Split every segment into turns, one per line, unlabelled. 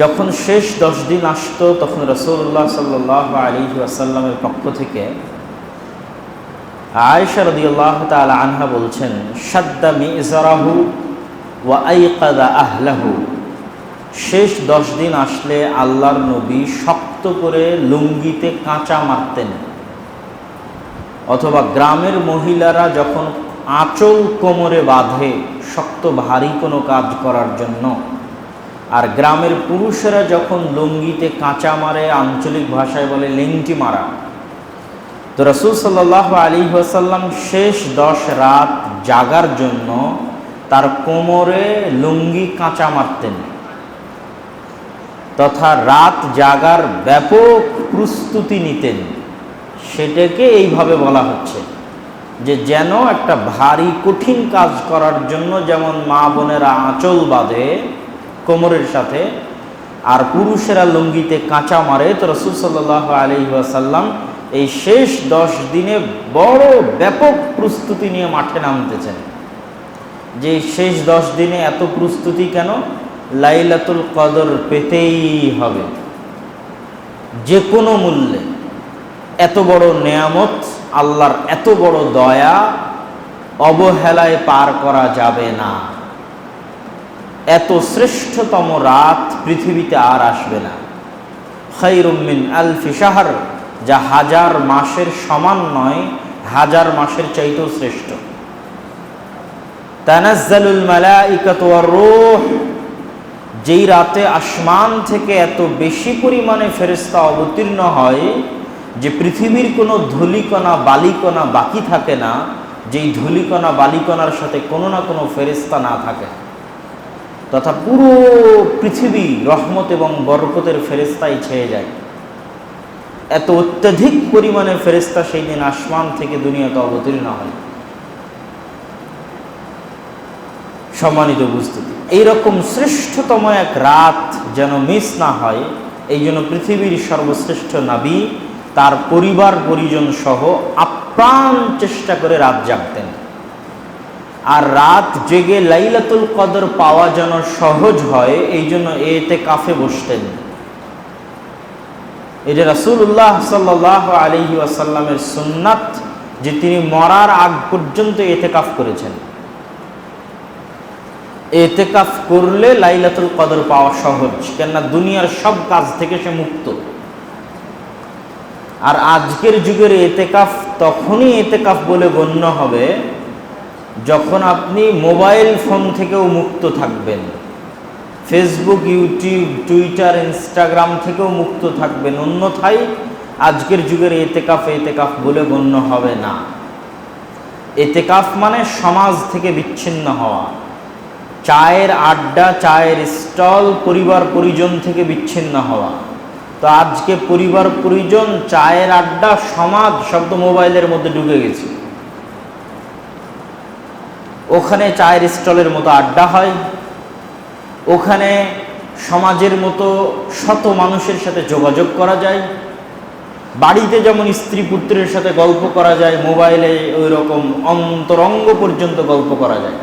যখন শেষ দশ দিন আসতো, তখন রসুল্লাহ সাল্লাহ আলী আসাল্লামের পক্ষ থেকে আয়েশা রদিয়াল্লাহ তাল আনহা বলছেন, সাদ্দা মিজরাহু ওয়া আইকাদা আহলাহু। শেষ দশ দিন আসলে আল্লাহর নবী শক্ত করে লুঙ্গিতে কাঁচা মারতেন। অথবা গ্রামের মহিলারা যখন আঁচল কোমরে বাঁধে, শক্ত ভারী কোনো কাজ করার জন্য। আর গ্রামের পুরুষেরা যখন লুঙ্গিতে কাঁচা মারে, আঞ্চলিক ভাষায় বলে লেংটি মারা। তো রসুল সাল্লাহ আলী ওসাল্লাম শেষ দশ রাত জাগার জন্য তার কোমরে লুঙ্গি কাঁচা মারতেন। তথা রাত জাগার ব্যাপক প্রস্তুতি নিতেন। সেটাকে এইভাবে বলা হচ্ছে যে যেন একটা ভারী কঠিন কাজ করার জন্য যেমন মা বোনেরা আঁচল বাঁধে কোমরের সাথে আর পুরুষেরা লুঙ্গিতে কাঁচা মারে, তো রসুল সাল্লাহ আলি এই শেষ দশ দিনে বড় ব্যাপক প্রস্তুতি নিয়ে মাঠে নামতেছেন। যে শেষ দশ দিনে এত প্রস্তুতি কেন? লাইলাতুল কদর পেতেই হবে। যে কোনো মূল্যে। এত বড় নেয়ামত, আল্লাহর এত বড় দয়া অবহেলায় পার করা যাবে না। এত শ্রেষ্ঠতম রাত পৃথিবীতে আর আসবে না। খৈরুমিন আল ফিসাহার যা হাজার মাসের সমান নয়, হাজার মাসের চাইতেও শ্রেষ্ঠ। তানাজ্জালুল মালাইকাতু ওয়ার যেই রাতে আসমান থেকে এত বেশি পরিমাণে ফেরেস্তা অবতীর্ণ হয়, যে পৃথিবীর কোনো ধুলিকণা, বালিকণা বাকি থাকে না, যেই ধুলিকণা, বালিকণার সাথে কোনো না কোনো ফেরিস্তা না থাকে। তথা পুরো পৃথিবী রহমত এবং বরকতের ফেরিস্তাই ছেয়ে যায়। এত অত্যাধিক পরিমাণে ফেরিস্তা সেই দিন আসমান থেকে দুনিয়াতে অবতীর্ণ হয়। সম্মানিত উপস্থিতি, এইরকম শ্রেষ্ঠতম এক রাত যেন মিস না হয়, এই জন্য পৃথিবীর সর্বশ্রেষ্ঠ নাবী, তার পরিবার পরিজন সহ আপ্রাণ চেষ্টা করে রাত জাগতেন। আর রাত জেগে লাইলাতুল কদর পাওয়া যেন সহজ হয়, এই জন্য এতে কাফে বসতেন। এটা রাসুল্লাহ সাল্লাহ আলহি আসাল্লামের সুন্নাত, যে তিনি মরার আগ পর্যন্ত এতে কাফ করেছেন। এতেকাফ করলে লাইলাতুল কদর পাওয়া সহজ, কেননা দুনিয়ার সব কাজ থেকে সে মুক্ত। আর আজকের যুগের এতেকাফ তখনই এতেকাফ বলে গণ্য হবে যখন আপনি মোবাইল ফোন থেকেও মুক্ত থাকবেন, ফেসবুক, ইউটিউব, টুইটার, ইনস্টাগ্রাম থেকেও মুক্ত থাকবেন, অন্যথায় আজকের যুগের এতেকাফ এতেকাফ বলে গণ্য হবে না। এতেকাফ মানে সমাজ থেকে বিচ্ছিন্ন হওয়া। চায়ের আড্ডা, চায়ের স্টল পরিবার পরিজন থেকে বিচ্ছিন্ন হওয়া। তো আজকে পরিবার পরিজন চায়ের আড্ডা, সমাজ শব্দ মোবাইলের মধ্যে ঢুকে গেছে। ওখানে চায়ের স্টলের মতো আড্ডা হয়। ওখানে সমাজের মতো শত মানুষের সাথে যোগাযোগ করা যায়। বাড়িতে যেমন স্ত্রী পুত্রের সাথে গল্প করা যায়, মোবাইলে ওই রকম অন্তরঙ্গ পর্যন্ত গল্প করা যায়।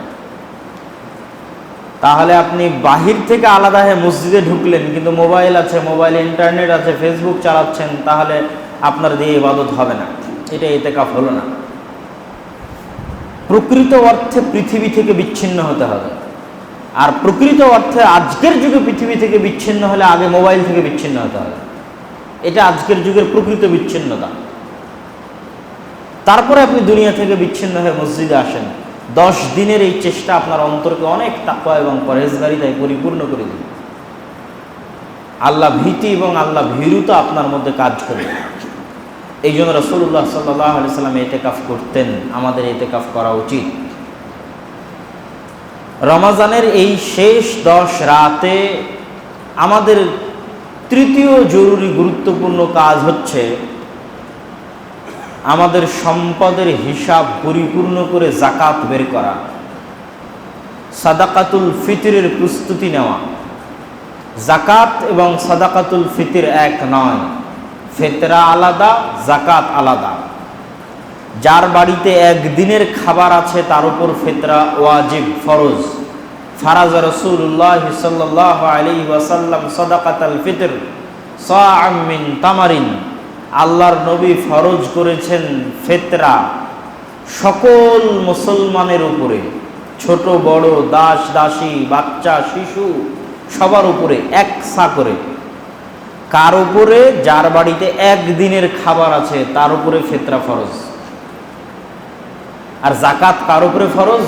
তাহলে আপনি বাহির থেকে আলাদা হয়ে মসজিদে ঢুকলেন, কিন্তু মোবাইল আছে, মোবাইলে, ইন্টারনেট আছে, ফেসবুক চালাচ্ছেন, তাহলে আপনার দিয়ে ইবাদত হবে না। এটা এতে কাপ হলো না। প্রকৃত অর্থে পৃথিবী থেকে বিচ্ছিন্ন হতে হবে। আর প্রকৃত অর্থে আজকের যুগে পৃথিবী থেকে বিচ্ছিন্ন হলে আগে মোবাইল থেকে বিচ্ছিন্ন হতে হবে। এটা আজকের যুগের প্রকৃত বিচ্ছিন্নতা। তারপরে আপনি দুনিয়া থেকে বিচ্ছিন্ন হয়ে মসজিদে আসেন। দশ দিনের এই চেষ্টা আপনার অন্তরকে অনেক তাকওয়া এবং পরহেজগারিতায় পরিপূর্ণ করে দিবে। আল্লাহ ভীতি এবং আল্লাহ ভীরুতা আপনার মধ্যে কাজ করবে। এই জন্য রসুল্লাহ সাল্লাম এতে কাফ করতেন। আমাদের এতে কাফ করা উচিত। রমাজানের এই শেষ দশ রাতে আমাদের তৃতীয় জরুরি গুরুত্বপূর্ণ কাজ হচ্ছে আমাদের সম্পদের হিসাব পরিপূর্ণ করে জাকাত বের করা, সাদাকাতুল ফিতরের প্রস্তুতি নেওয়া। জাকাত এবং সাদাকাতুল ফিতির এক নয়। ফেতরা আলাদা জাকাত আলাদা। যার বাড়িতে একদিনের খাবার আছে, তার উপর ফেতরা ওয়াজিব, ফরজ। ফারাজ রসুল্লাহ সাল্লাহ আলী ওয়াসাল্লাম সদাকাত আল ফিতর মিন তামারিন। আল্লাহর নবী ফরজ করেছেন ফেতরা সকল মুসলমানের উপরে। ছোট, বড়, দাস, দাসী, বাচ্চা, শিশু, সবার উপরে, এক সা করে। কার উপরে? যার বাড়িতে একদিনের খাবার আছে, তার উপরে ফেতরা ফরজ। আর জাকাত কার উপরে ফরজ?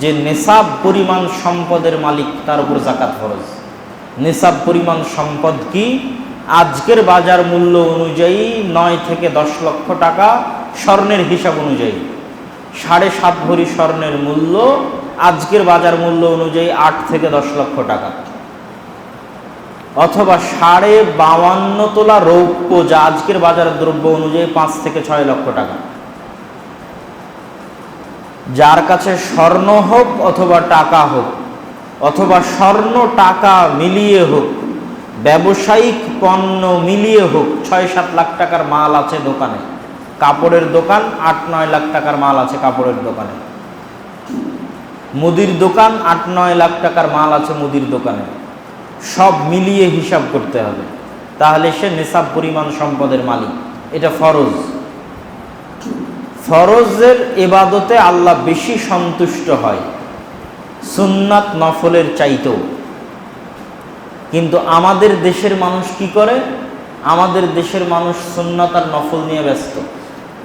যে নেশাব পরিমাণ সম্পদের মালিক, তার উপর জাকাত ফরজ। নেশাব পরিমাণ সম্পদ কি? আজকের বাজার মূল্য অনুযায়ী নয় থেকে দশ লক্ষ টাকা, স্বর্ণের হিসাব অনুযায়ী। সাড়ে সাত ভরি স্বর্ণের মূল্য, আজকের বাজার মূল্য অনুযায়ী আট থেকে দশ লক্ষ টাকা। অথবা সাড়ে বাউান্ন তোলা রৌপ্য যা আজকের বাজার দ্রব্য অনুযায়ী পাঁচ থেকে ছয় লক্ষ টাকা। যার কাছে স্বর্ণ হোক অথবা টাকা হোক, অথবা স্বর্ণ টাকা মিলিয়ে হোক, ব্যবসায়িক পণ্য মিলিয়ে হোক, ছয় সাত লাখ টাকার মাল আছে দোকানে। কাপড়ের দোকান, আট নয় লাখ টাকার মাল আছে কাপড়ের দোকানে। মুদির দোকান, আট নয় লাখ টাকার মাল আছে মুদির দোকানে। সব মিলিয়ে হিসাব করতে হবে। তাহলে সে নেশাব পরিমাণ সম্পদের মালিক। এটা ফরজ। ফরজের এবাদতে আল্লাহ বেশি সন্তুষ্ট হয়। সুন্নাত নফলের চাইতেও। কিন্তু আমাদের দেশের মানুষ কি করে? আমাদের দেশের মানুষ সুন্নাত আর নফল নিয়ে ব্যস্ত।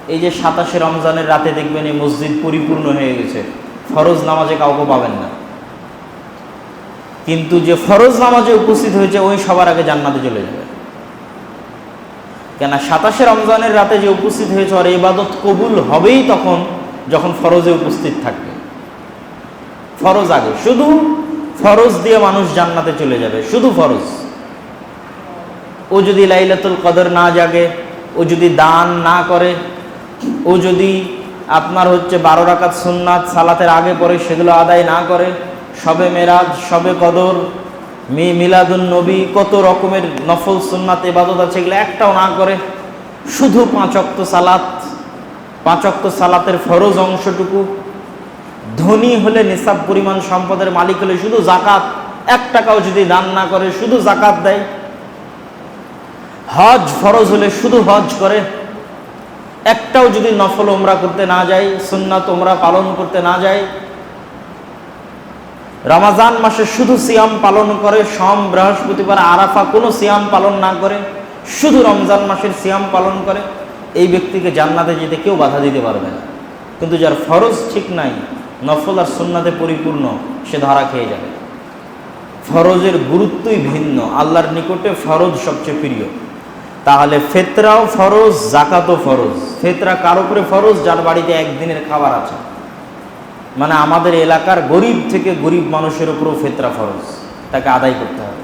এই যে সাতাশে রমজানের রাতে দেখবেন এই মসজিদ পরিপূর্ণ হয়ে গেছে। ফরজ নামাজে কাউকে পাবেন না। কিন্তু যে ফরজ নামাজে উপস্থিত হয়েছে, ওই সবার আগে জান্নাতে চলে যাবে। কেন সাতাশে রমজানের রাতে যে উপস্থিত হয়েছে আর ইবাদত কবুল হবেই তখন যখন ফরজে উপস্থিত থাকবে। ফরজ আগে, শুধু ফরজ দিয়ে মানুষ জান্নাতে চলে যাবে, শুধু ফরজ। ও যদি লাইলাতুল কদর না জাগে, ও যদি দান না করে, ও যদি আপনার হচ্ছে বারো রাকাত সুন্নাত সালাতের আগে পরে সেগুলো আদায় না করে সবে মেরাজ, সবে কদর, মি মিলাদুল নবী, কত রকমের নফল সুন্নাত এবাদত আছে, এগুলো একটাও না করে শুধু পাঁচক্ত সালাত পাঁচক্ত সালাতের ফরজ অংশটুকু। ধনী হলে নিসাব পরিমাণ সম্পদের মালিক হলে শুধু জাকাত এক টাকাও যদি দান না করে, শুধু জাকাত দেয়। হজ ফরজ হলে শুধু হজ করে, একটাও যদি নফল ওমরা করতে না যায়, সুন্নাত ওমরা পালন করতে না যায় রমাজান মাসে শুধু সিয়াম পালন করে, সম, বৃহস্পতিবার, আরাফা কোনো সিয়াম পালন না করে, শুধু রমজান মাসের সিয়াম পালন করে, এই ব্যক্তিকে জান্নাতে যেতে কেউ বাধা দিতে পারবে না। কিন্তু যার ফরজ ঠিক নাই, নফল আর সুন্নাতে পরিপূর্ণ, সে ধরা খেয়ে যাবে। ফরজের গুরুত্বই ভিন্ন, আল্লাহর নিকটে ফরজ সবচেয়ে প্রিয়। তাহলে ফেতরাও ফরজ, জাকাতও ফরজ। ফেতরা কার উপরে ফরজ? যার বাড়িতে একদিনের খাবার আছে। মানে আমাদের এলাকার গরিব থেকে গরিব মানুষের উপরও ফেতরা ফরজ, তাকে আদায় করতে হবে।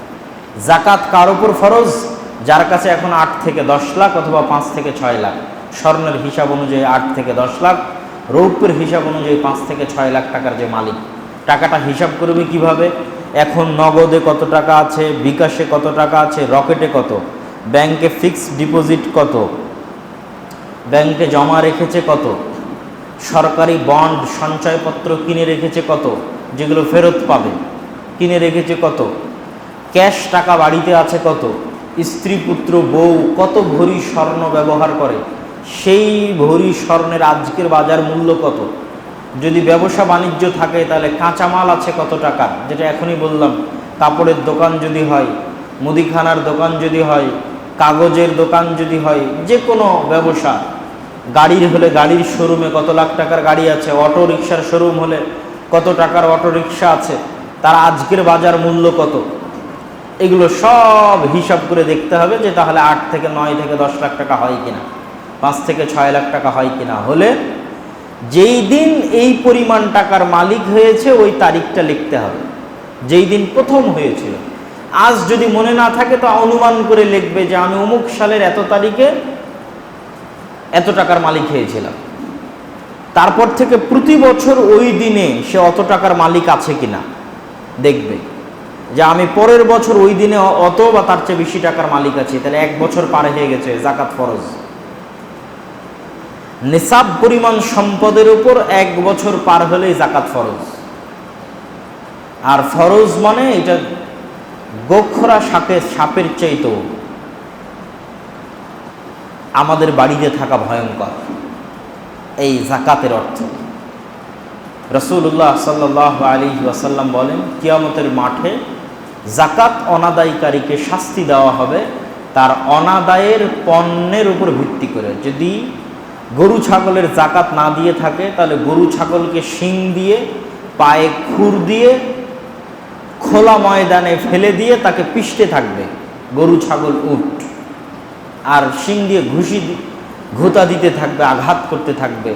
জাকাত কার উপর ফরজ? যার কাছে এখন আট থেকে দশ লাখ অথবা পাঁচ থেকে ছয় লাখ। স্বর্ণের হিসাব অনুযায়ী আট থেকে দশ লাখ, রৌপ্যের হিসাব অনুযায়ী পাঁচ থেকে ছয় লাখ টাকার যে মালিক, টাকাটা হিসাব করবে কীভাবে? এখন নগদে কত টাকা আছে? বিকাশে কত টাকা আছে? রকেটে কত? ব্যাংকে ফিক্সড ডিপোজিট কত? ব্যাংকে জমা রেখেছে কত? সরকারি বন্ড সঞ্চয়পত্র কিনে রেখেছে কত? যেগুলো ফেরত পাবে। কিনে রেখেছে কত? ক্যাশ টাকা বাড়িতে আছে কত? স্ত্রী, পুত্র, বউ কত ভরি স্বর্ণ ব্যবহার করে? সেই ভরি স্বর্ণের আজকের বাজার মূল্য কত? যদি ব্যবসা বাণিজ্য থাকে, তাহলে কাঁচামাল আছে কত টাকা? যেটা এখনই বললাম, কাপড়ের দোকান যদি হয়, মুদিখানার দোকান যদি হয়, কাগজের দোকান যদি হয়, যে কোনো ব্যবসা গাড়ির হলে গাড়ির শোরুমে কত লাখ টাকার গাড়ি আছে অটো রিক্সার শোরুম হলে কত টাকার অটো রিক্সা আছে, তার আজকের বাজার মূল্য কত? এগুলো সব হিসাব করে দেখতে হবে যে তাহলে আট থেকে নয় থেকে দশ লাখ টাকা হয় কিনা, পাঁচ থেকে ছয় লাখ টাকা হয় কিনা। হলে যেই দিন এই পরিমাণ টাকার মালিক হয়েছে, ওই তারিখটা লিখতে হবে। যেই দিন প্রথম হয়েছিল। আজ যদি মনে না থাকে তো অনুমান করে লিখবে যে আমি অমুক সালের এত তারিখে এত টাকার মালিক হয়েছিলাম তারপর থেকে প্রতি বছর ওই দিনে সে অত টাকার মালিক আছে কিনা দেখবে। যে আমি পরের বছর ওই দিনে অত বা তার চেয়ে বেশি টাকার মালিক আছে, তাহলে এক বছর পার হয়ে গেছে জাকাত ফরজ। নিসাব পরিমাণ সম্পদের উপর এক বছর পার হলেই জাকাত ফরজ। আর ফরজ মানে এটা গোখরা সাপের সাপের চাইতেও। আমাদের বাড়িতে থাকা ভয়ঙ্কর। এই জাকাতের অর্থ। রসুল্লাহ সাল্লাহ আলী ওয়াসাল্লাম বলেন, কিয়ামতের মাঠে জাকাত অনাদায়কারীকে শাস্তি দেওয়া হবে, তার অনাদায়ের পণ্যের উপর ভিত্তি করে। যদি গরু ছাগলের জাকাত না দিয়ে থাকে, তাহলে গরু ছাগলকে শিং দিয়ে, পায়ে খুর দিয়ে, খোলা ময়দানে ফেলে দিয়ে তাকে পিষ্টে থাকবে। গরু, ছাগল উঠ আর শিং দিয়ে ঘুষি ঘুতা দিতে থাকবে, আঘাত করতে থাকবে।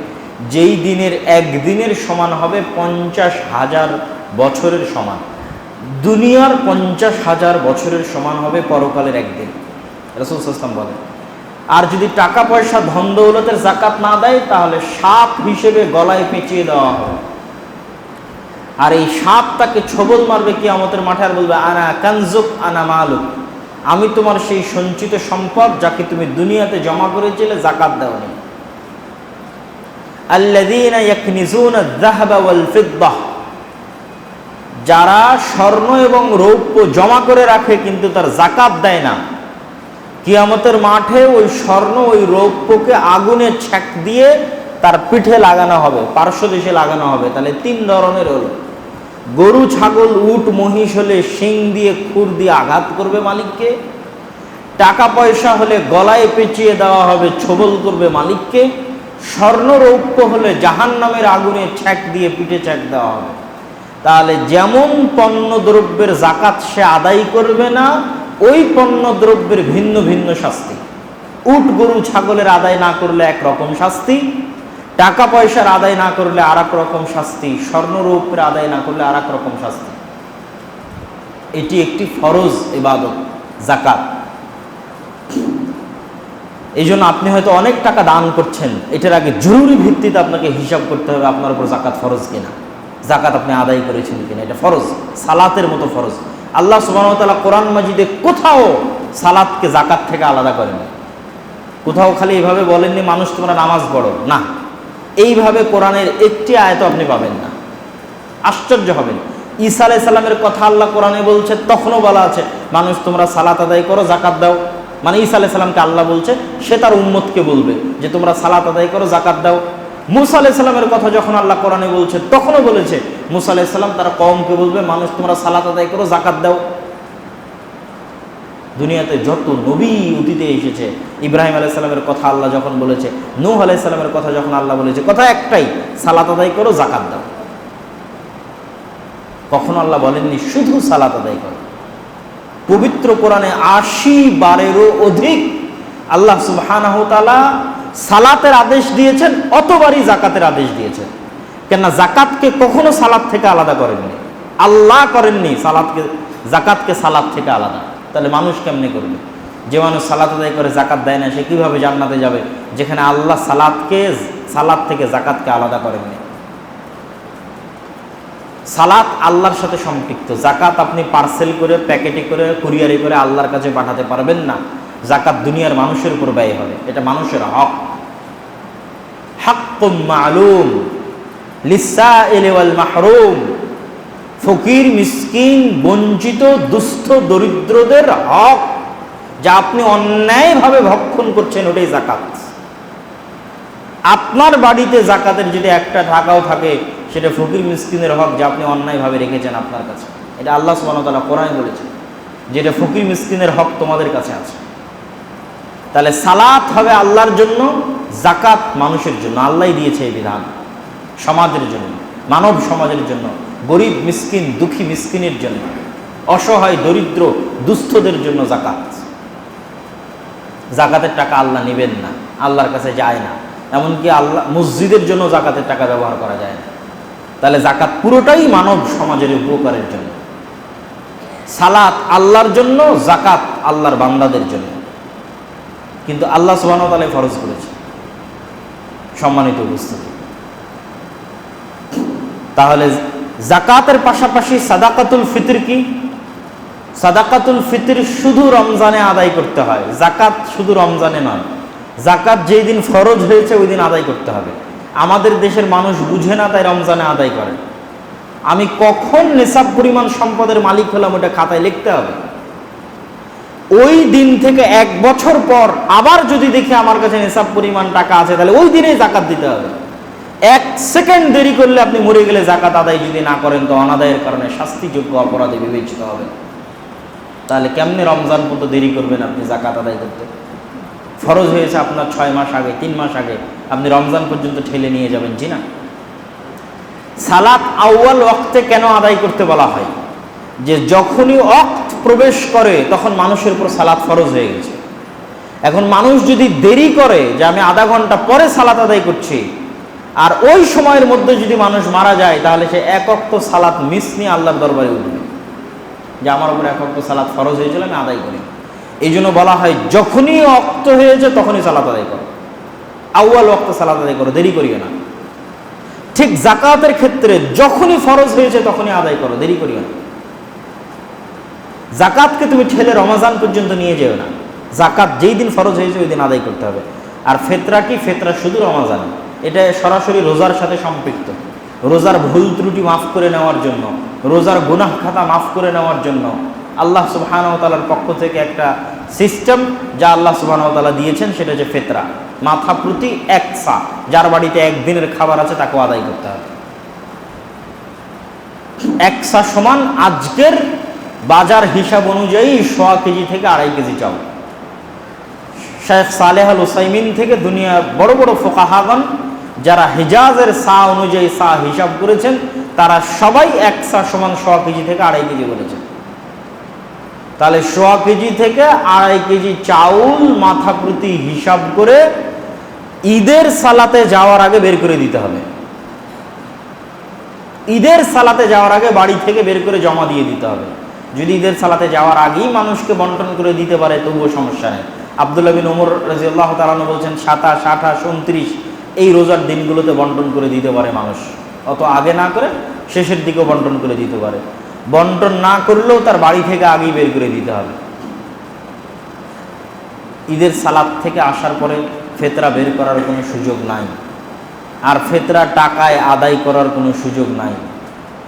যেই দিনের একদিনের সমান হবে পঞ্চাশ হাজার বছরের সমান। দুনিয়ার পঞ্চাশ হাজার বছরের সমান হবে পরকালের একদিন। রসুল সাল্লাম বলে আর যদি টাকা পয়সা ধন দৌলতের জাকাত না দেয়, তাহলে সাপ হিসেবে গলায় পেঁচিয়ে দেওয়া হবে। আর এই সাপ তাকে ছবল মারবে কি আমাদের মাঠে আর বলবে, আনা কানজুক, আনা মালুক। আমি তোমার সেই সঞ্চিত সম্পদ যাকে তুমি দুনিয়াতে জমা করেছিলে, জাকাত দেওনি। যারা স্বর্ণ এবং রৌপ্য জমা করে রাখে কিন্তু তার জাকাত দেয় না। কিয়ামতের মাঠে ওই স্বর্ণ, ওই রৌপ্যকে আগুনে ছ্যাক দিয়ে তার পিঠে লাগানো হবে পার্শ্ব দেশে লাগানো হবে। তাহলে তিন ধরনের হলো। গরু, ছাগল, উট, মহিষ হলে শিং দিয়ে, খুর দিয়ে আঘাত করবে মালিককে। টাকা পয়সা হলে গলায় পেঁচিয়ে দেওয়া হবে, ছবল করবে মালিককে। স্বর্ণ রৌপ্য হলে জাহান নামের আগুনে ছ্যাক দিয়ে পিঠে ছ্যাক দেওয়া হবে। তাহলে যেমন পণ্য দ্রব্যের জাকাত সে আদায় করবে না, ওই পণ্য দ্রব্যের ভিন্ন ভিন্ন শাস্তি। উট, গরু, ছাগলের আদায় না করলে এক রকম শাস্তি। টাকা পয়সার আদায় না করলে আর এক রকম শাস্তি স্বর্ণরৌপ্যের আদায় না করলে আর রকম শাস্তি। এটি একটি ফরজ ইবাদত জাকাত এই জন্য আপনি হয়তো অনেক টাকা দান করছেন, এটার আগে জরুরি ভিত্তিতে আপনাকে হিসাব করতে হবে আপনার উপর জাকাত ফরজ কিনা। জাকাত আপনি আদায় করেছেন কিনা, এটা ফরজ, সালাতের মতো ফরজ। আল্লাহ সুবাহতালা কোরআন মাজিদে কোথাও সালাতকে জাকাত থেকে আলাদা করেন কোথাও খালি এভাবে বলেননি, মানুষ, তোমরা নামাজ পড়ো। না। এইভাবে কোরআনের একটি আয়ত আপনি পাবেন না। আশ্চর্য হবেন। ঈসা আলাই সাল্লামের কথা আল্লাহ কোরআনে বলছে, তখনও বলা আছে, মানুষ, তোমরা সালাত আদায় করো জাকাত দাও। মানে ঈসা আলাই সাল্লামকে আল্লাহ বলছে, সে তার উম্মতকে বলবে যে, তোমরা সালাত আদায় করো জাকাত দাও। মুসা আলাই সাল্লামের কথা যখন আল্লাহ কোরআনে বলছে, তখনও বলেছে, মুসা আলাই সাল্লাম তারা কমকে বলবে, মানুষ, তোমরা সালাত আদায় করো জাকাত দাও। দুনিয়াতে যত নবী অতীতে এসেছে, ইব্রাহিম আলাইসাল্লামের কথা আল্লাহ যখন বলেছে, নূহ আলাইসাল্লামের কথা যখন আল্লাহ বলেছে, কথা একটাই, সালাত আদায় করো জাকাত দাও। কখনো আল্লাহ বলেননি, শুধু সালাত আদায় করো। পবিত্র কোরআনে আশি বারেরও অধিক আল্লাহ তাআলা সালাতের আদেশ দিয়েছেন, অতবারই জাকাতের আদেশ দিয়েছেন। কেননা জাকাতকে কখনো সালাত থেকে আলাদা করেননি। আল্লাহ করেননি, সালাতকে জাকাতকে সালাত থেকে আলাদা। তাহলে মানুষ কেমনে করবে? যে মানুষ সালাত আদায় করে জাকাত দেয় না, সে কীভাবে জান্নাতে যাবে? যেখানে আল্লাহ সালাতকে, সালাত থেকে জাকাতকে আলাদা করেননি সালাত আল্লাহর সাথে সম্পৃক্ত। জাকাত আপনি পার্সেল করে, প্যাকেটে করে কুরিয়ারে করে আল্লাহর কাছে পাঠাতে পারবেন না। জাকাত দুনিয়ার মানুষের উপর ব্যয় হবে। এটা মানুষের হক। হাক্কুম মালুম। লিসাইল ওয়াল মাহরুম। ফকির, মিসকিন, বঞ্চিত, দুস্থ, দরিদ্রদের হক, যা আপনি অন্যায়ভাবে ভক্ষণ করছেন, ওটাই জাকাত আপনার বাড়িতে জাকাতের যদি একটা টাকাও থাকে, সেটা ফকির, মিসকিনের হক যা আপনি অন্যায়ভাবে রেখেছেন আপনার কাছে। এটা আল্লাহ সুবাহতাল্লাহ কোরআন বলেছে যেটা ফকির, মিসকিনের হক তোমাদের কাছে আছে। তাহলে সালাত হবে আল্লাহর জন্য জাকাত মানুষের জন্য। আল্লাহ দিয়েছে এই বিধান, সমাজের জন্য, মানব সমাজের জন্য। গরিব মিসকিন, দুঃখী মিসকিনের জন্য, অসহায়, দরিদ্র, দুস্থদের জন্য জাকাত জাকাতের টাকা আল্লাহ নেবেন না, আল্লাহর কাছে যায় না। এমনকি আল্লাহ, মসজিদের জন্য জাকাতের টাকা ব্যবহার করা যায় না। তাহলে জাকাত পুরোটাই মানব সমাজের উপকারের জন্য। সালাত আল্লাহর জন্য জাকাত আল্লাহর বান্দাদের জন্য। কিন্তু আল্লাহ সুবাহতালে ফরজ করেছে সম্মানিত উপস্থিতি। তাহলে জাকাতের পাশাপাশি সাদাকাতুল ফিতর কি? সাদাকাতুল ফিতর শুধু রমজানে আদায় করতে হয়। জাকাত শুধু রমজানে নয়। জাকাত যেই দিন ফরজ হয়েছে, ওই দিন আদায় করতে হবে। আমাদের দেশের মানুষ বুঝে না তাই রমজানে আদায় করে। আমি কখন নেশাব পরিমাণ সম্পদের মালিক হলাম, ওটা খাতায় লিখতে হবে। ওই দিন থেকে এক বছর পর আবার যদি দেখি আমার কাছে নেশাব পরিমাণ টাকা আছে, তাহলে ওই দিনেই জাকাত দিতে হবে। এক সেকেন্ড দেরি করলে আপনি মরে গেলে জাকাত আদায় যদি না করেন, তো অনাদায়ের কারণে শাস্তিযোগ্য অপরাধে বিবেচিত হবে তাহলে কেমনে রমজান পর্যন্ত দেরি করবেন আপনি জাকাত আদায় করতে? ফরজ হয়েছে আপনার ছয় মাস আগে, তিন মাস আগে। আপনি রমজান পর্যন্ত ঠেলে নিয়ে যাবেন, জি না? সালাত আউয়াল অক্তে কেন আদায় করতে বলা হয়? যে যখনই অক্ত প্রবেশ করে, তখন মানুষের উপর সালাত ফরজ হয়ে গেছে। এখন মানুষ যদি দেরি করে, যে আমি আধা ঘণ্টা পরে সালাত আদায় করছি আর ওই সময়ের মধ্যে যদি মানুষ মারা যায়, তাহলে সে এক অক্ত সালাত মিস নিয়ে আল্লাহর দরবারে উঠবে। যে আমার উপর এক অক্ত সালাত ফরজ হয়েছিল, আমি আদায় করি এই জন্য বলা হয়, যখনই অক্ত হয়েছে, তখনই সালাত আদায় করো। আউয়াল অক্ত সালাত আদায় করো, দেরি করিও না। ঠিক জাকাতের ক্ষেত্রে যখনই ফরজ হয়েছে, তখনই আদায় করো, দেরি করিও না। জাকাতকে তুমি ঠেলে রমাজান পর্যন্ত নিয়ে যেও না। জাকাত যেই দিন ফরজ হয়েছে, ওই দিন আদায় করতে হবে। আর ফেতরা কি? ফেতরা শুধু রমাজান। এটা সরাসরি রোজার সাথে সম্পৃক্ত। রোজার ভুল ত্রুটি মাফ করে নেওয়ার জন্য, রোজার গুনাহ খাতা মাফ করে নেওয়ার জন্য আল্লাহ সুবাহানতালার পক্ষ থেকে একটা সিস্টেম যা আল্লাহ সুবাহানতালা দিয়েছেন, সেটা হচ্ছে ফেতরা। মাথা প্রতি এক সা, যার বাড়িতে একদিনের খাবার আছে তাকে আদায় করতে হবে। এক সা সমান আজকের বাজার হিসাব অনুযায়ী সোয়া কেজি থেকে আড়াই কেজি চাউল। শেখ সালেহ আল ওসাইমিন থেকে দুনিয়ার বড় বড় ফোকাহাগন যারা হিজাজের সা অনুযায়ী সা হিসাব করেছেন, তারা সবাই এক সা সমান সোয়া কেজি থেকে আড়াই কেজি বলেছেন তাহলে সোয়া কেজি থেকে আড়াই কেজি চাউল মাথা প্রতি হিসাব করে ঈদের সালাতে যাওয়ার আগে বের করে দিতে হবে। ঈদের সালাতে যাওয়ার আগে বাড়ি থেকে বের করে জমা দিয়ে দিতে হবে। যদি ঈদের সালাতে যাওয়ার আগেই মানুষকে বন্টন করে দিতে পারে, তবুও সমস্যা নেই। আবদুল্লাহ বিন ওমর রাজিউল্লাহ তালানো বলছেন, সাতাশ, আঠাশ, উনত্রিশ এই রোজার দিনগুলোতে বন্টন করে দিতে পারে মানুষ। অত আগে না করে শেষের দিকেও বন্টন করে দিতে পারে। বন্টন না করলেও তার বাড়ি থেকে আগেই বের করে দিতে হবে। ঈদের সালাদ থেকে আসার পরে ফেতরা বের করার কোনো সুযোগ নাই। আর ফেতরা টাকায় আদায় করার কোনো সুযোগ নাই।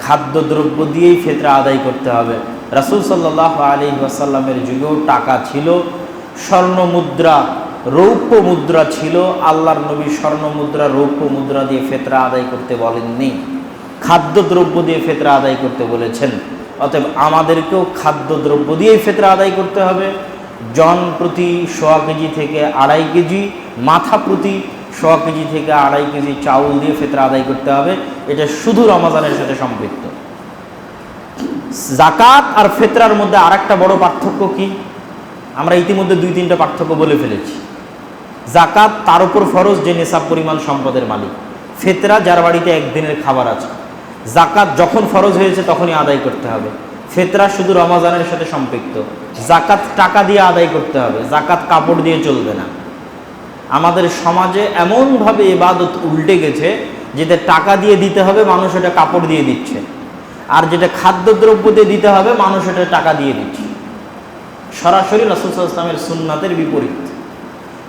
খাদ্যদ্রব্য দিয়েই ফেতরা আদায় করতে হবে। রাসুল সাল্লাহ আলী ওয়াসাল্লামের যুগেও টাকা ছিল। স্বর্ণ মুদ্রা রৌপ্য মুদ্রা ছিল, আল্লাহর নবী স্বর্ণ মুদ্রা, রৌপ্য মুদ্রা দিয়ে ফেতরা আদায় করতে বলেননি। খাদ্যদ্রব্য দিয়ে ফেতরা আদায় করতে বলেছেন। অতএব আমাদেরকেও খাদ্যদ্রব্য দিয়েই ফেতরা আদায় করতে হবে। জন প্রতি সোয়া কেজি থেকে আড়াই কেজি, মাথা প্রতি সোয়া কেজি থেকে আড়াই কেজি চাউল দিয়ে ফেতরা আদায় করতে হবে। এটা শুধু রমাজানের সাথে সম্পৃক্ত। জাকাত আর ফেতরার মধ্যে আর একটা বড় পার্থক্য কি? আমরা ইতিমধ্যে দুই তিনটা পার্থক্য বলে ফেলেছি। জাকাত তার উপর ফরজ যে নেশাব পরিমাণ সম্পদের মালিক। ফেতরা যার বাড়িতে একদিনের খাবার আছে। জাকাত যখন ফরজ হয়েছে তখনই আদায় করতে হবে। ফেতরা শুধু রমাজানের সাথে সম্পৃক্ত। জাকাত টাকা দিয়ে আদায় করতে হবে। জাকাত কাপড় দিয়ে চলবে না। আমাদের সমাজে এমনভাবে এবাদত উল্টে গেছে যেটা টাকা দিয়ে দিতে হবে, মানুষ এটা কাপড় দিয়ে দিচ্ছে। আর যেটা খাদ্যদ্রব্য দিয়ে দিতে হবে, মানুষ এটা টাকা দিয়ে দিচ্ছে। সরাসরি রসুল ইসলামের সুন্নাতের বিপরীত।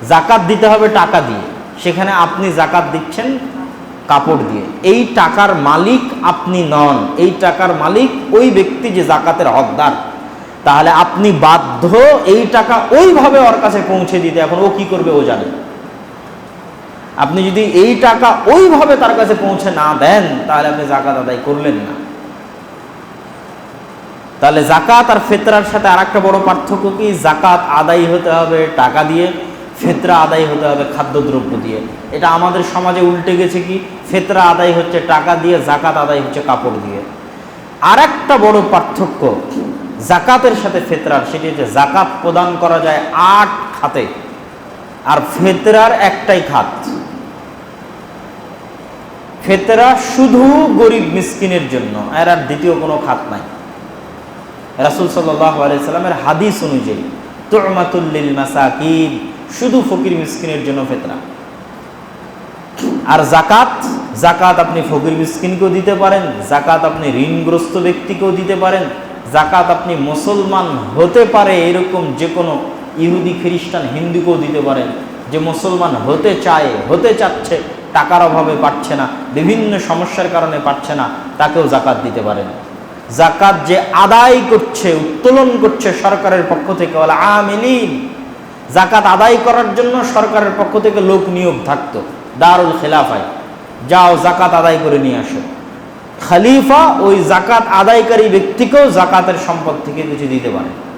জাকাত দিতে হবে টাকা দিয়ে। সেখানে আপনি জাকাত দিচ্ছেন কাপড় দিয়ে। এই টাকার মালিক আপনি নন। এই টাকার মালিক ওই ব্যক্তি যে জাকাতের হকদার। তাহলে আপনি বাধ্য এই টাকা ওইভাবে ওর কাছে পৌঁছে দিতে। এখন ও কি করবে ও জানে। আপনি যদি এই টাকা ওইভাবে তার কাছে পৌঁছে না দেন, তাহলে আপনি জাকাত আদায় করলেন না। তাহলে জাকাত আর ফেতরার সাথে আর একটা বড় পার্থক্য কি? জাকাত আদায় হতে হবে টাকা দিয়ে। ফেতরা আদায় হতে হবে খাদ্যদ্রব্য দিয়ে। এটা আমাদের সমাজে উল্টে গেছে কি? ফেতরা আদায় হচ্ছে টাকা দিয়ে, জাকাত আদায় হচ্ছে কাপড় দিয়ে। আর একটা বড় পার্থক্য জাকাতের সাথে ফেতরার, সেটি হচ্ছে জাকাত প্রদান করা যায় আট খাতে। আর ফেতরার একটাই খাত। ফেতরা শুধু গরিব মিসকিনের জন্য, এর আর দ্বিতীয় কোনো খাত নাই। রাসুল সাল্লাহ আলাইসাল্লামের হাদিস অনুযায়ী তোরমাতুল্লিল মাসাকিন শুধু ফকির মিসকিনের জন্য ফেতরা আর জাকাত জাকাত আপনি ফকির মিসকিনকেও দিতে পারেন জাকাত আপনি ঋণগ্রস্ত ব্যক্তিকেও দিতে পারেন জাকাত আপনি মুসলমান হতে পারে এরকম যে কোনো ইহুদি, খ্রিস্টান, হিন্দুকেও দিতে পারেন। যে মুসলমান হতে চায়, হতে চাচ্ছে, টাকার অভাবে পাচ্ছে না, বিভিন্ন সমস্যার কারণে পাচ্ছে না, তাকেও জাকাত দিতে পারেন। জাকাত যে আদায় করছে, উত্তোলন করছে সরকারের পক্ষ থেকে বলে আমিলিন। জাকাত আদায় করার জন্য সরকারের পক্ষ থেকে লোক নিয়োগ থাকতো। দারুল খেলাফায়। যাও জাকাত আদায় করে নিয়ে আসো। খালিফা ওই জাকাত আদায়কারী ব্যক্তিকেও জাকাতের সম্পদ থেকে কিছু দিতে পারে।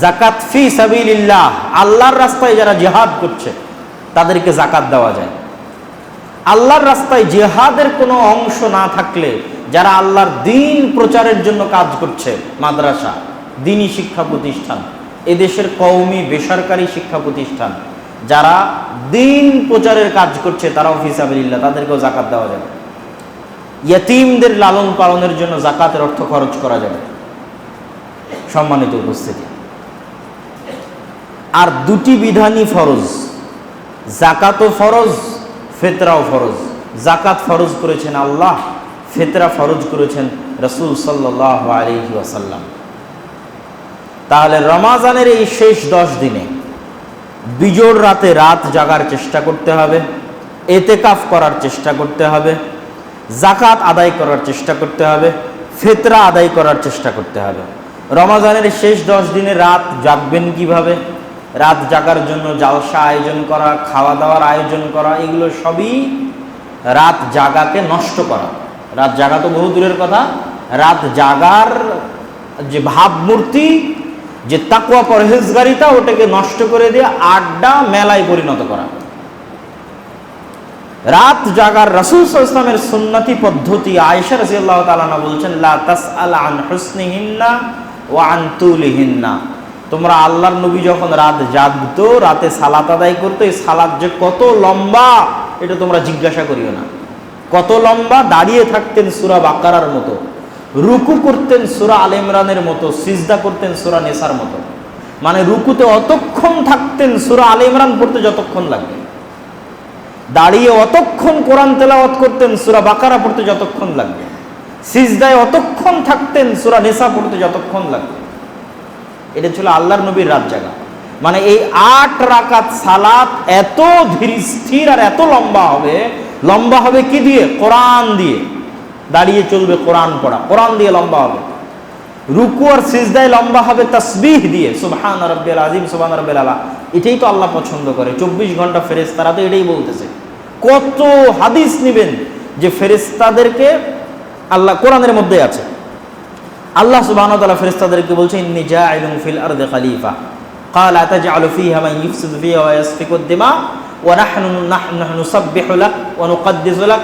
জাকাত ফি সাবিলিল্লাহ, আল্লাহর রাস্তায় যারা জেহাদ করছে, তাদেরকে জাকাত দেওয়া যায়। আল্লাহর রাস্তায় জেহাদের কোনো অংশ না থাকলে যারা আল্লাহর দিন প্রচারের জন্য কাজ করছে, মাদ্রাসা, দিনী শিক্ষা প্রতিষ্ঠান এদেশের কওমি বেসরকারি শিক্ষা প্রতিষ্ঠান, যারা দিন প্রচারের কাজ করছে তারা অফিসাবিল্লাহ তাদেরকেও জাকাত দেওয়া যাবে। ইয়তিমদের লালন পালনের জন্য জাকাতের অর্থ খরচ করা যাবে। সম্মানিত উপস্থিতি। আর দুটি বিধানই ফরজ, জাকাতও ফরজ, ফেতরাও ফরজ। জাকাত ফরজ করেছেন আল্লাহ, ফেতরা ফরজ করেছেন রসুল সাল্লাহ আলহি ওয়াসাল্লাম। তাহলে রমাজানের এই শেষ দশ দিনে বিজোড় রাতে রাত জাগার চেষ্টা করতে হবে, এতেকাফ করার চেষ্টা করতে হবে জাকাত আদায় করার চেষ্টা করতে হবে, ফেতরা আদায় করার চেষ্টা করতে হবে। রমাজানের শেষ দশ দিনে রাত জাগবেন কীভাবে? রাত জাগার জন্য জালসা আয়োজন করা খাওয়া দাওয়ার আয়োজন করা, এগুলো সবই রাত জাগাকে নষ্ট করা। রাত জাগা তো বহু দূরের কথা, রাত জাগার যে ভাবমূর্তি যে তাকুয়া পরহেজগারিতা ওটাকে নষ্ট করে দিয়ে আড্ডা, মেলায় পরিণত করা। রাত জাগার রাসুল ইসলামের সুন্নতি পদ্ধতি আয়েশা রাজিয়াল্লাহ তালানা বলছেন, লা তাস আল আন হুসনিহিন্না ও আন তুলিহিন্না। তোমরা আল্লাহর নবী যখন রাত জাগত, রাতে সালাত আদায় করতো, এই সালাদ যে কত লম্বা, এটা তোমরা জিজ্ঞাসা করিও না। কত লম্বা, দাঁড়িয়ে থাকতেন সুরা বাকারার মতো। রুকু করতেন সুরা আল ইমরানের মতো, সিজদা করতেন সুরা নেশার মতো। মানে রুকুতে অতক্ষণ থাকতেন সুরা আল ইমরান পড়তে যতক্ষণ লাগবে। দাঁড়িয়ে অতক্ষণ কোরআন তেলাওয়াত করতেন, সুরা বাকারা পড়তে যতক্ষণ লাগবে। সিজদায় অতক্ষণ থাকতেন, সুরা নেশা পড়তে যতক্ষণ লাগবে। এটা ছিল আল্লাহর নবীর রাত জাগা। মানে এই আট রাকাত সালাত এত ধীর, স্থির আর এত লম্বা হবে। লম্বা হবে কি দিয়ে? কোরআন দিয়ে। দাঁড়িয়ে চলবে কোরআন পড়া কোরআন দিয়ে লম্বা হবে রুকু আর সিজদায় লম্বা হবে তসবিহ দিয়ে সুবহান রব্বিল আজিম সুবহান রব্বিল আলা এটাই তো আল্লাহ পছন্দ করে চব্বিশ ঘন্টা ফেরেস্তারা তো এটাই বলতেছে কত হাদিস নিবেন যে ফেরেস্তাদেরকে আল্লাহ কোরআনের মধ্যে আছে আল্লাহ সুবহানাহু ওয়া তাআলা ফেরেশতাদেরকে বলছেন ইন্নী জাইলুন ফিল আরদি খলিফা قال أتجعل فيها من يفسد فيها ويسفك الدماء ونحن نحن نسبح لك ونقدس لك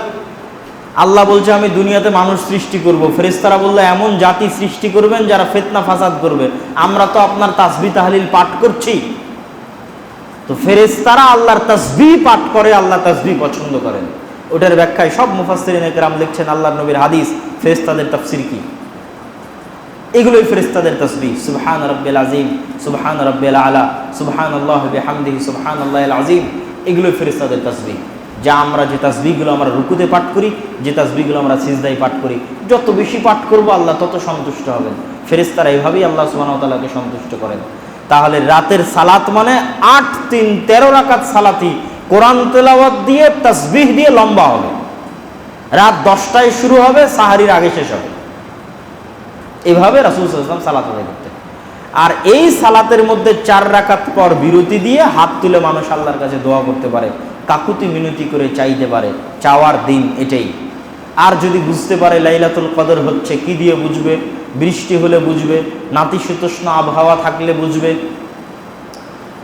আল্লাহ বলছে, আমি দুনিয়াতে মানুষ সৃষ্টি করব। ফেরেশতারা বলল, এমন জাতি সৃষ্টি করবেন যারা ফেতনা ফাসাদ করবে। আমরা তো আপনার তাসবি তাহলিল পাঠ করছি। তো ফেরেশতারা আল্লাহর তাসবি পাঠ করে, আল্লাহ তাসবি পছন্দ করেন। ওটার ব্যাখ্যায় সব মুফাসসিরিন একরাম লিখছেন আল্লাহর নবীর হাদিস, ফেরেশতাদের তাফসীর কি? এগুলোই ফেরেস্তাদের তসবি। সুবহান রব্বিল আজিম সুবহান রব্বিল আলা সুবহান আল্লাহ বিহামদিহি সুবহান আল্লাহ আজিম এগুলোই ফেরেস্তাদের তসবি। যা আমরা যে তাসবিগুলো আমরা রুকুতে পাঠ করি, যে তাসবিগুলো আমরা সিজদাই পাঠ করি, যত বেশি পাঠ করব আল্লাহ তত সন্তুষ্ট হবেন। ফেরেস্তারা এইভাবেই আল্লাহ ওয়া সন্তুষ্ট করেন। তাহলে রাতের সালাত মানে আট, তিন, তেরো রাকাত সালাতি কোরআন তেলাওয়াত দিয়ে তাসবিহ দিয়ে লম্বা হবে। রাত দশটায় শুরু হবে, সাহারির আগে শেষ হবে। এভাবে রাসুল সাল্লাম সালাত আদায় করতেন। আর এই সালাতের মধ্যে চার রাকাত পর বিরতি দিয়ে হাত তুলে মানুষ আল্লাহর কাছে দোয়া করতে পারে। কাকুতি মিনতি করে চাইতে পারে, চাওয়ার দিন এটাই। আর যদি বুঝতে পারে লাইলাতুল কদর হচ্ছে কি দিয়ে বুঝবে, বৃষ্টি হলে বুঝবে, নাতিশীতোষ্ণ আবহাওয়া থাকলে বুঝবে,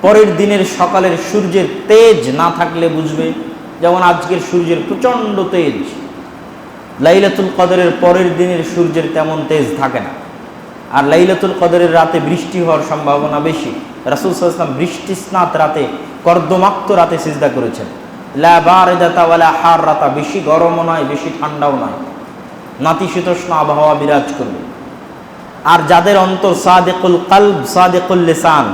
পরের দিনের সকালের সূর্যের তেজ না থাকলে বুঝবে, যেমন আজকের সূর্যের প্রচণ্ড তেজ, লাইলাতুল কদরের পরের দিনের সূর্যের তেমন তেজ থাকে না। আর লাইলাতুল কদরের রাতে বৃষ্টি হওয়ার সম্ভাবনা বেশি। রাসুল সাল্লাম বৃষ্টি স্নাত রাতে, কর্দমাক্ত রাতে সিজদা করেছেন। লাবারেদাতাওয়ালা হার রাতা বেশি গরমও নয়, বেশি ঠান্ডাও নয়। নাতিশীতোষ্ণ আবহাওয়া বিরাজ করবে। আর যাদের অন্তর সাদেকুল কালব, সাদেকুল লেসান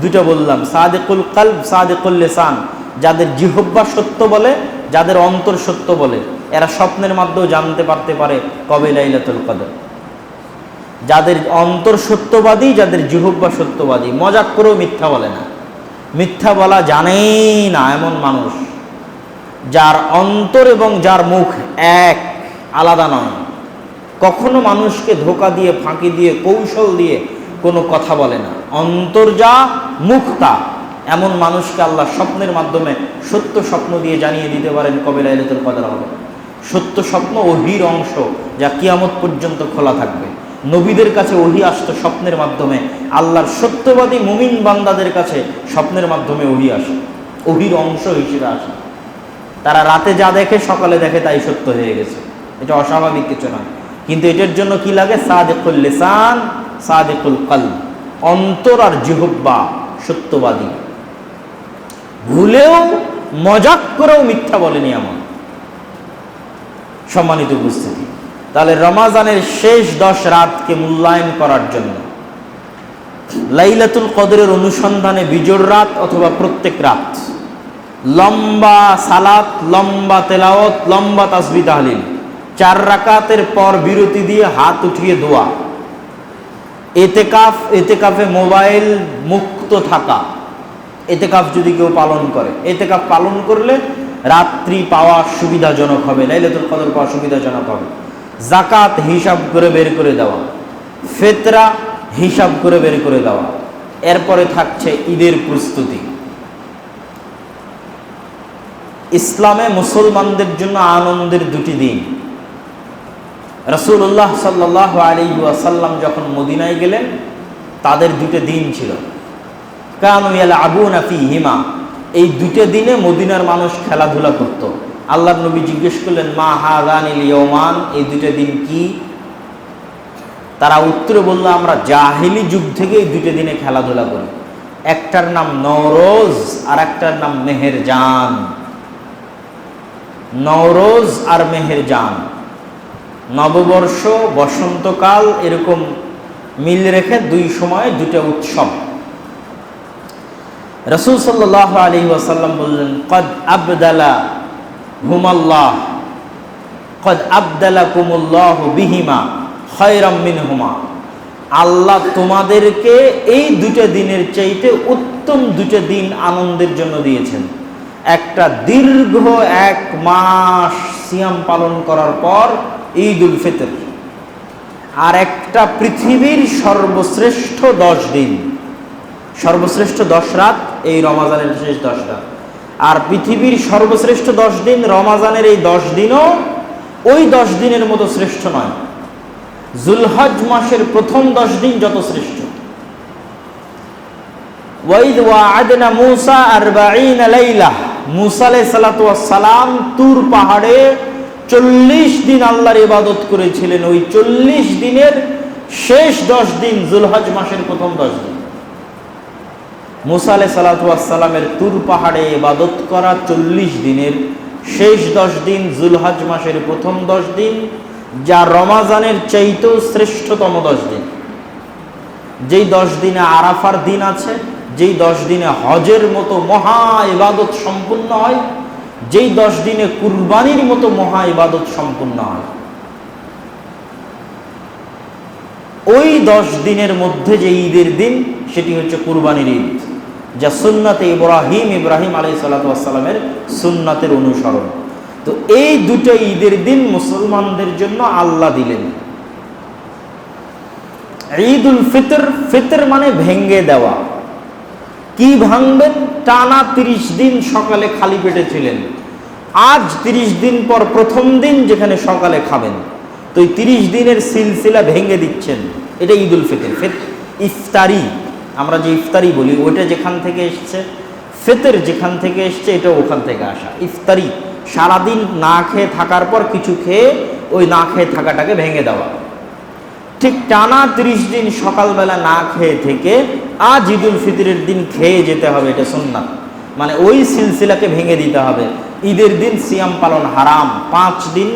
দুটো বললাম, সাদেকুল কালব, সাদেকুল লেসান, যাদের জিহব্বা সত্য বলে, যাদের অন্তর সত্য বলে, এরা স্বপ্নের মাধ্যমেও জানতে পারতে পারে কবে লাইলাতুল কদর। যাদের অন্তর সত্যবাদী, যাদের জিহব্বা সত্যবাদী। মজাক করেও মিথ্যা বলে না। মিথ্যা বলা জানেই না এমন মানুষ যার অন্তর এবং যার মুখ এক, আলাদা নয়। কখনো মানুষকে ধোকা দিয়ে, ফাঁকি দিয়ে, কৌশল দিয়ে কোনো কথা বলে না। অন্তর যা, মুখ তা। এমন মানুষকে আল্লাহ স্বপ্নের মাধ্যমে সত্য স্বপ্ন দিয়ে জানিয়ে দিতে পারেন কবে লাইলাতুল কদর হবে। সত্য স্বপ্ন ওহির অংশ যা কিয়ামত পর্যন্ত খোলা থাকবে। নবীদের কাছে ওহি আসতো স্বপ্নের মাধ্যমে। আল্লাহর সত্যবাদী মুমিন বান্দাদের কাছে স্বপ্নের মাধ্যমে ওহি আসে। ওহির অংশ হিসেবে আসে। তারা রাতে যা দেখে, সকালে দেখে, তাই সত্য হয়ে গেছে। এটা অস্বাভাবিক কিছু নয়। কিন্তু এটার জন্য কি লাগে? সাদেকুল লিসান, সাদেকুল কল অন্তর আর জিহব্বা সত্যবাদী। ভুলেও, মজাক করেও মিথ্যা বলেনি এমন। সম্মানিত উপস্থিতি। তাহলে রমাজানের শেষ দশ রাতকে মূল্যায়ন করার জন্য। লাইলাতুল কদরের অনুসন্ধানে বিজোর রাত অথবা প্রত্যেক রাত। লম্বা সালাত, লম্বা তেলাওত লম্বা তাসবি তাহলিল। চার রাকাতের পর বিরতি দিয়ে হাত উঠিয়ে দোয়া। এতেকাফ, এতেকাফে মোবাইল মুক্ত থাকা। এতেকাফ যদি কেউ পালন করে। এতেকাফ পালন করলে রাত্রি পাওয়া সুবিধাজনক হবে, লাইলাতুল কদর পাওয়া সুবিধাজনক হবে। জাকাত হিসাব করে বের করে দেওয়া, ফেতরা হিসাব করে বের করে দেওয়া, এরপরে থাকছে ঈদের প্রস্তুতি। ইসলামে মুসলমানদের জন্য আনন্দের দুটি দিন। রসুল্লাহ সাল্লাহ আলী ওয়াসাল্লাম যখন মদিনায় গেলেন, তাদের দুটো দিন ছিল। কানুয়াল আবু নাফি হিমা এই দুটো দিনে মদিনার মানুষ খেলাধুলা করত। আল্লাহ নবী জিজ্ঞেস করলেন, মা হাগানিল ইয়মান এই দুটো দিন কি? তারা উত্তরে বলল, আমরা জাহিলি যুগ থেকে এই দুটো দিনে খেলাধুলা করি। একটার নাম নওরোজ আর একটার নাম মেহেরজান। নওরোজ আর মেহেরজান। নববর্ষ, বসন্তকাল এরকম মিল রেখে দুই সময় দুটো উৎসব। রসুল সাল্লাহ আলী ওয়াসাল্লাম বললেন, কদ আবদালা হুমাল্লাহ। কদ আবদালা কুমুল্লাহ বিহিমা খয়রাম মিন হুমা আল্লাহ তোমাদেরকে এই দুটো দিনের চাইতে উত্তম দুটো দিন আনন্দের জন্য দিয়েছেন। একটা দীর্ঘ এক মাস সিয়াম পালন করার পর ঈদ উল ফিতর। আর একটা পৃথিবীর সর্বশ্রেষ্ঠ দশ দিন। সর্বশ্রেষ্ঠ দশ রাত, এই রমাজানের শেষ দশ রাত। আর পৃথিবীর সর্বশ্রেষ্ঠ দশ দিন, রমাজানের এই দশ দিনও ওই দশ দিনের মতো শ্রেষ্ঠ নয়। জুলহজ মাসের প্রথম দশ দিন যত শ্রেষ্ঠ। ওয়াইদ ওয়াআদনা মূসা আরবাঈনা লাইলা। মূসা আলাইহিস সালাতু সালাম তুর পাহাড়ে চল্লিশ দিন আল্লাহর ইবাদত করেছিলেন। ওই চল্লিশ দিনের শেষ দশ দিন জুলহজ মাসের প্রথম দশ দিন। মুসা আলাই সালাতামের তুর পাহাড়ে ইবাদত করা চল্লিশ দিনের। শেষ দশ দিন জুলহজ মাসের প্রথম দশ দিন, যা রমাজানের চাইতেও শ্রেষ্ঠতম দশ দিন। যেই দশ দিনে আরাফার দিন আছে, যেই দশ দিনে হজের মতো মহা ইবাদত সম্পূর্ণ হয়, যেই দশ দিনে কুরবানির মতো মহা ইবাদত সম্পূর্ণ হয়। ওই দশ দিনের মধ্যে যে ঈদের দিন, সেটি হচ্ছে কুরবানির ঈদ। যা সুন্নাতে ইব্রাহিম ইব্রাহিম আলাই সাল্লামের সুন্নাতের অনুসরণ। তো এই দুটো ঈদের দিন মুসলমানদের জন্য আল্লাহ দিলেন। ঈদ উল ফিতর ফিতর মানে ভেঙ্গে দেওয়া। কি ভাঙবেন? টানা তিরিশ দিন সকালে খালি পেটে ছিলেন। আজ তিরিশ দিন পর প্রথম দিন যেখানে সকালে খাবেন। তো এই তিরিশ দিনের সিলসিলা ভেঙে দিচ্ছেন। এটা ঈদ উল ফিতর ইফতারি। আমরা যে ইফতারি বলি, ওইটা যেখান থেকে এসছে, ফেতের যেখান থেকে এসছে, এটা ওখান থেকে আসা। ইফতারি সারাদিন না খেয়ে থাকার পর কিছু খেয়ে ওই না খেয়ে থাকাটাকে ভেঙে দেওয়া। ঠিক টানা তিরিশ দিন সকালবেলা না খেয়ে থেকে আজ ঈদ উল ফিতরের দিন খেয়ে যেতে হবে, এটা সুন্নাত। মানে ওই সিলসিলাকে ভেঙে দিতে হবে। ঈদের দিন সিয়াম পালন হারাম। পাঁচ দিন